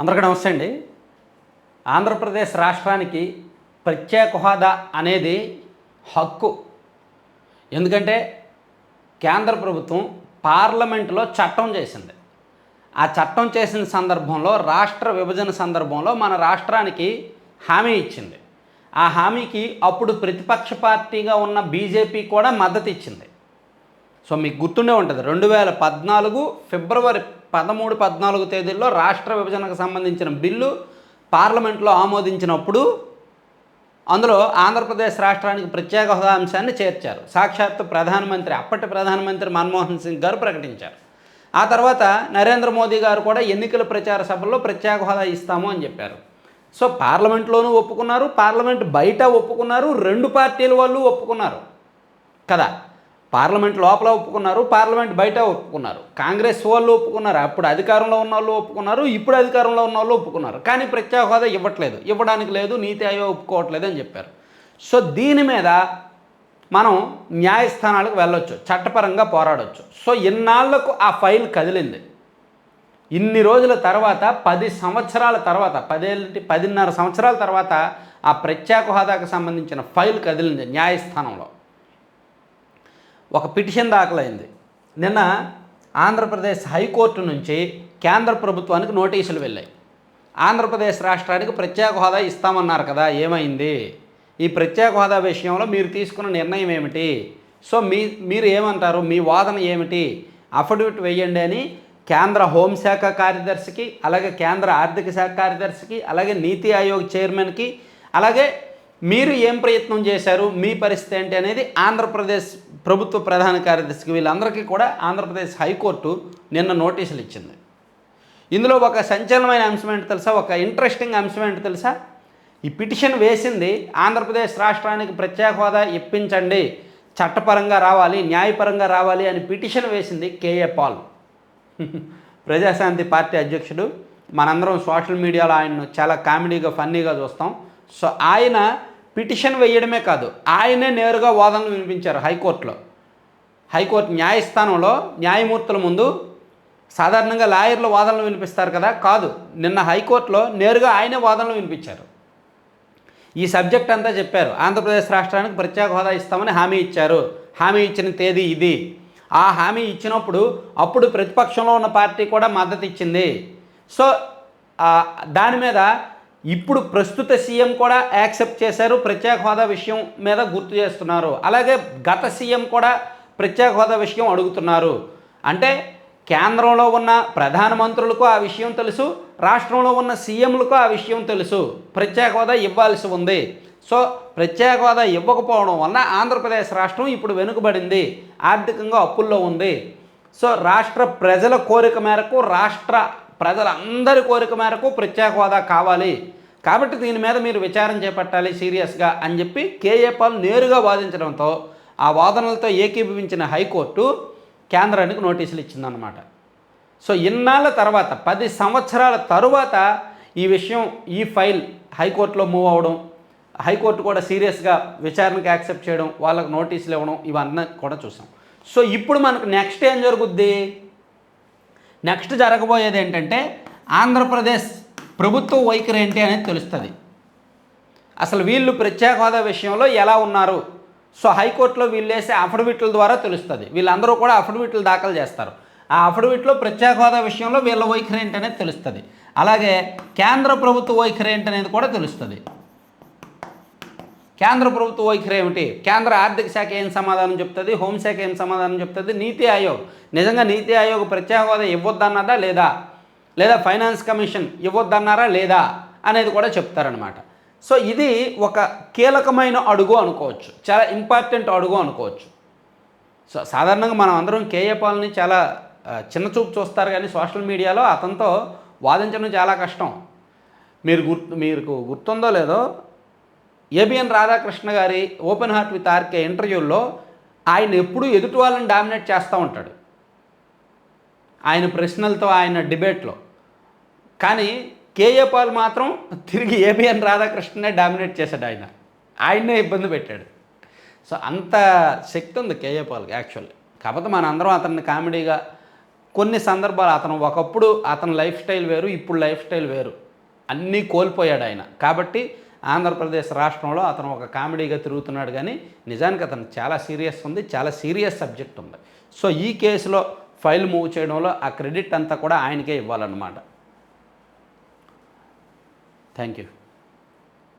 అందరికీ నమస్తే అండి. ఆంధ్రప్రదేశ్ రాష్ట్రానికి ప్రత్యేక హోదా అనేది హక్కు. ఎందుకంటే కేంద్ర ప్రభుత్వం పార్లమెంట్లో చట్టం చేసింది. ఆ చట్టం చేసిన సందర్భంలో రాష్ట్ర విభజన సందర్భంలో మన రాష్ట్రానికి హామీ ఇచ్చింది. ఆ హామీకి అప్పుడు ప్రతిపక్ష పార్టీగా ఉన్న బీజేపీ కూడా మద్దతు ఇచ్చింది. సో మీకు గుర్తుండే ఉంటుంది. రెండు వేల పద్నాలుగు ఫిబ్రవరి పదమూడు పద్నాలుగు తేదీల్లో రాష్ట్ర విభజనకు సంబంధించిన బిల్లు పార్లమెంట్లో ఆమోదించినప్పుడు అందులో ఆంధ్రప్రదేశ్ రాష్ట్రానికి ప్రత్యేక హోదా అంశాన్ని చేర్చారు. సాక్షాత్తు ప్రధానమంత్రి అప్పటి ప్రధానమంత్రి మన్మోహన్ సింగ్ గారు ప్రకటించారు. ఆ తర్వాత నరేంద్ర మోదీ గారు కూడా ఎన్నికల ప్రచార సభల్లో ప్రత్యేక హోదా ఇస్తాము అని చెప్పారు. సో పార్లమెంట్లోనూ ఒప్పుకున్నారు పార్లమెంట్ బయట ఒప్పుకున్నారు రెండు పార్టీల వాళ్ళు ఒప్పుకున్నారు కదా. పార్లమెంట్ లోపల ఒప్పుకున్నారు పార్లమెంట్ బయట ఒప్పుకున్నారు. కాంగ్రెస్ వాళ్ళు ఒప్పుకున్నారు అప్పుడు అధికారంలో ఉన్న వాళ్ళు ఒప్పుకున్నారు ఇప్పుడు అధికారంలో ఉన్న వాళ్ళు ఒప్పుకున్నారు. కానీ ప్రత్యేక హోదా ఇవ్వట్లేదు. ఇవ్వడానికి లేదు నీతి ఆయోగ్ ఒప్పుకోవట్లేదు అని చెప్పారు. సో దీని మీద మనం న్యాయస్థానాలకు వెళ్ళొచ్చు చట్టపరంగా పోరాడొచ్చు. సో ఇన్నాళ్ళకు ఆ ఫైల్ కదిలింది. ఇన్ని రోజుల తర్వాత పది సంవత్సరాల తర్వాత పదేళ్ళ పదిన్నర సంవత్సరాల తర్వాత ఆ ప్రత్యేక హోదాకు సంబంధించిన ఫైల్ కదిలింది న్యాయస్థానంలో. ఒక పిటిషన్ దాఖలైంది. నిన్న ఆంధ్రప్రదేశ్ హైకోర్టు నుంచి కేంద్ర ప్రభుత్వానికి నోటీసులు వెళ్ళాయి. ఆంధ్రప్రదేశ్ రాష్ట్రానికి ప్రత్యేక హోదా ఇస్తామన్నారు కదా ఏమైంది? ఈ ప్రత్యేక హోదా విషయంలో మీరు తీసుకున్న నిర్ణయం ఏమిటి? సో మీ మీరు ఏమంటారు? మీ వాదన ఏమిటి? అఫిడవిట్ వేయండి అని కేంద్ర హోంశాఖ కార్యదర్శికి అలాగే కేంద్ర ఆర్థిక శాఖ కార్యదర్శికి అలాగే నీతి ఆయోగ్ చైర్మన్కి అలాగే మీరు ఏం ప్రయత్నం చేశారు? మీ పరిస్థితి ఏంటి అనేది ఆంధ్రప్రదేశ్ ప్రభుత్వ ప్రధాన కార్యదర్శికి వీళ్ళందరికీ కూడా ఆంధ్రప్రదేశ్ హైకోర్టు నిన్న నోటీసులు ఇచ్చింది. ఇందులో ఒక సంచలనమైన అంశం ఏంటి తెలుసా? ఒక ఇంట్రెస్టింగ్ అంశం ఏంటి తెలుసా? ఈ పిటిషన్ వేసింది ఆంధ్రప్రదేశ్ రాష్ట్రానికి ప్రత్యేక హోదా ఇప్పించండి చట్టపరంగా రావాలి న్యాయపరంగా రావాలి అని పిటిషన్ వేసింది కేఏ పాల్. ప్రజాశాంతి పార్టీ అధ్యక్షుడు మనందరం సోషల్ మీడియాలో ఆయన్ను చాలా కామెడీగా ఫన్నీగా చూస్తాం. సో ఆయన పిటిషన్ వేయడమే కాదు ఆయనే నేరుగా వాదనలు వినిపించారు హైకోర్టులో. హైకోర్టు న్యాయస్థానంలో న్యాయమూర్తుల ముందు సాధారణంగా లాయర్లు వాదనలు వినిపిస్తారు కదా? కాదు నిన్న హైకోర్టులో నేరుగా ఆయనే వాదనలు వినిపించారు. ఈ సబ్జెక్ట్ అంతా చెప్పారు ఆంధ్రప్రదేశ్ రాష్ట్రానికి ప్రత్యేక హోదా ఇస్తామని హామీ ఇచ్చారు. హామీ ఇచ్చిన తేదీ ఇది. ఆ హామీ ఇచ్చినప్పుడు అప్పుడు ప్రతిపక్షంలో ఉన్న పార్టీ కూడా మద్దతు ఇచ్చింది. సో దాని మీద ఇప్పుడు ప్రస్తుత సీఎం కూడా యాక్సెప్ట్ చేశారు. ప్రత్యేక హోదా విషయం మీద గుర్తు చేస్తున్నారు. అలాగే గత సీఎం కూడా ప్రత్యేక హోదా విషయం అడుగుతున్నారు. అంటే కేంద్రంలో ఉన్న ప్రధానమంత్రులకు ఆ విషయం తెలుసు రాష్ట్రంలో ఉన్న సీఎంలకు ఆ విషయం తెలుసు. ప్రత్యేక హోదా ఇవ్వాల్సి ఉంది. సో ప్రత్యేక హోదా ఇవ్వకపోవడం వలన ఆంధ్రప్రదేశ్ రాష్ట్రం ఇప్పుడు వెనుకబడింది. ఆర్థికంగా అప్పుల్లో ఉంది. సో రాష్ట్ర ప్రజల కోరిక మేరకు రాష్ట్ర ప్రజలందరి కోరిక మేరకు ప్రత్యేక హోదా కావాలి. కాబట్టి దీని మీద మీరు విచారం చేపట్టాలి సీరియస్గా అని చెప్పి కేఏ పాల్ నేరుగా వాదించడంతో ఆ వాదనలతో ఏకీభవించిన హైకోర్టు కేంద్రానికి నోటీసులు ఇచ్చిందన్నమాట. సో ఇన్నాళ్ళ తర్వాత పది సంవత్సరాల తరువాత ఈ విషయం ఈ ఫైల్ హైకోర్టులో మూవ్ అవ్వడం హైకోర్టు కూడా సీరియస్గా విచారణకు యాక్సెప్ట్ చేయడం వాళ్ళకు నోటీసులు ఇవ్వడం ఇవన్నీ కూడా చూసాం. సో ఇప్పుడు మనకు నెక్స్ట్ ఏం జరుగుద్ది? నెక్స్ట్ జరగబోయేది ఏంటంటే ఆంధ్రప్రదేశ్ ప్రభుత్వ వైఖరి ఏంటి అనేది తెలుస్తుంది. అసలు వీళ్ళు ప్రత్యేక హోదా విషయంలో ఎలా ఉన్నారు? సో హైకోర్టులో వీళ్ళు వేసే అఫిడవిట్ల ద్వారా తెలుస్తుంది. వీళ్ళందరూ కూడా అఫిడవిట్లు దాఖలు చేస్తారు. ఆ అఫిడవిట్లో ప్రత్యేక హోదా విషయంలో వీళ్ళ వైఖరి ఏంటి తెలుస్తుంది. అలాగే కేంద్ర ప్రభుత్వ వైఖరి ఏంటి అనేది కూడా తెలుస్తుంది. కేంద్ర ప్రభుత్వ వైఖరి ఏమిటి? కేంద్ర ఆర్థిక శాఖ ఏం సమాధానం చెప్తుంది? హోంశాఖ ఏం సమాధానం చెప్తుంది? నీతి ఆయోగ్. నిజంగా నీతి ఆయోగ్ ప్రత్యేక హోదా ఇవ్వద్దన్నదా లేదా? లేదా ఫైనాన్స్ కమిషన్ ఇవ్వద్దన్నారా లేదా అనేది కూడా చెప్తారనమాట సో ఇది ఒక కీలకమైన అడుగు అనుకోవచ్చు. చాలా ఇంపార్టెంట్ అడుగు అనుకోవచ్చు. సో సాధారణంగా మనం అందరం కేఏ పాల్ని చాలా చిన్న చూపు చూస్తారు కానీ సోషల్ మీడియాలో అతనితో వాదించడం చాలా కష్టం. మీరు గుర్తు మీకు గుర్తుందో లేదో ఏబిఎన్ రాధాకృష్ణ గారి ఓపెన్ హార్ట్ విత్ ఆర్కే ఇంటర్వ్యూల్లో ఆయన ఎప్పుడూ ఎదుటి వాళ్ళని డామినేట్ చేస్తూ ఉంటాడు. ఆయన ప్రశ్నలతో ఆయన డిబేట్లో. కానీ కేఏ పాల్ మాత్రం తిరిగి ఏబిఎన్ రాధాకృష్ణనే డామినేట్ చేశాడు ఆయన. ఆయన్నే ఇబ్బంది పెట్టాడు. సో అంత శక్తి ఉంది కేఏ పాల్కి యాక్చువల్లీ. కాకపోతే మన అందరం అతన్ని కామెడీగా కొన్ని సందర్భాలు అతను ఒకప్పుడు అతని లైఫ్ స్టైల్ వేరు ఇప్పుడు లైఫ్ స్టైల్ వేరు. అన్నీ కోల్పోయాడు ఆయన. కాబట్టి ఆంధ్రప్రదేశ్ రాష్ట్రంలో అతను ఒక కామెడీగా తిరుగుతున్నాడు కానీ నిజానికి అతను చాలా సీరియస్ ఉంది చాలా సీరియస్ సబ్జెక్ట్ ఉంది. సో ఈ కేసులో ఫైల్ మూవ్ చేయడంలో ఆ క్రెడిట్ అంతా కూడా ఆయనకే ఇవ్వాలన్నమాట. Thank you.